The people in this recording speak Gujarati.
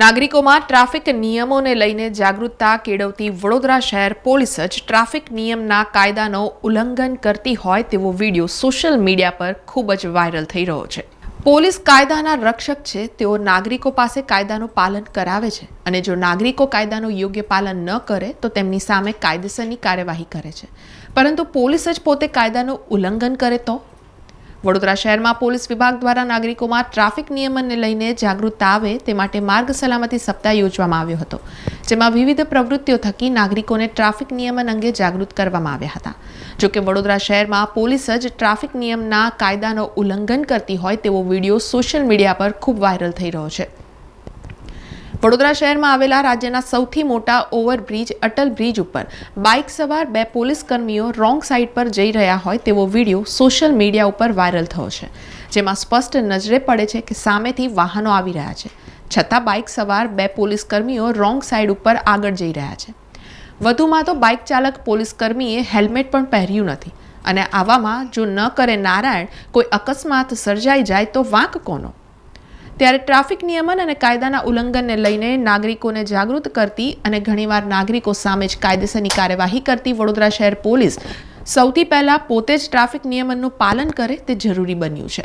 નાગરિકોમાં ટ્રાફિક નિયમોને લઈને જાગૃતતા કેળવતી વડોદરા શહેર પોલીસ જ ટ્રાફિક નિયમના કાયદાનો ઉલ્લંઘન કરતી હોય તેવો વીડિયો સોશિયલ મીડિયા પર ખૂબ જ વાયરલ થઈ રહ્યો છે. પોલીસ કાયદાના રક્ષક છે, તેઓ નાગરિકો પાસે કાયદાનું પાલન કરાવે છે અને જો નાગરિકો કાયદાનું યોગ્ય પાલન ન કરે, તો તેમની સામે કાયદેસરની કાર્યવાહી કરે છે. પરંતુ પોલીસ જ પોતે કાયદાનું ઉલ્લંઘન કરે તો? વડોદરા શહેરમાં પોલીસ વિભાગ દ્વારા નાગરિકોમાં ટ્રાફિક નિયમનને લઈને જાગૃતતા આવે તે માટે માર્ગ સલામતી સપ્તાહ યોજવામાં આવ્યો હતો, જેમાં વિવિધ પ્રવૃત્તિઓ થકી નાગરિકોને ટ્રાફિક નિયમન અંગે જાગૃત કરવામાં આવ્યા હતા. જોકે વડોદરા શહેરમાં પોલીસ જ ટ્રાફિક નિયમના કાયદાનો ઉલ્લંઘન કરતી હોય તેવો વીડિયો સોશિયલ મીડિયા પર ખૂબ વાયરલ થઈ રહ્યો છે. વડોદરા શહેરમાં આવેલા રાજ્યના સૌથી મોટા ઓવરબ્રિજ, અટલ બ્રિજ ઉપર બાઇક સવાર બે પોલીસ કર્મીઓ રોંગ સાઇડ પર જઈ રહ્યા હોય તેવો વીડિયો સોશિયલ મીડિયા ઉપર વાયરલ થયો છે, જેમાં સ્પષ્ટ નજરે પડે છે કે સામેથી વાહનો આવી રહ્યા છે, છતાં બાઇક સવાર બે પોલીસ કર્મીઓ રોંગ સાઇડ ઉપર આગળ જઈ રહ્યા છે. વધુમાં તો બાઇક ચાલક પોલીસ કર્મીએ હેલ્મેટ પણ પહેર્યું નથી અને આવામાં જો ન કરે નારાયણ, કોઈ અકસ્માત સર્જાઈ જાય તો વાંક કોનો? ત્યારે ટ્રાફિક નિયમન અને કાયદાના ઉલ્લંઘનને લઈને નાગરિકોને જાગૃત કરતી અને ઘણીવાર નાગરિકો સામે જ કાયદેસરની કાર્યવાહી કરતી વડોદરા શહેર પોલીસ સૌથી પહેલાં પોતે જ ટ્રાફિક નિયમનનું પાલન કરે તે જરૂરી બન્યું છે.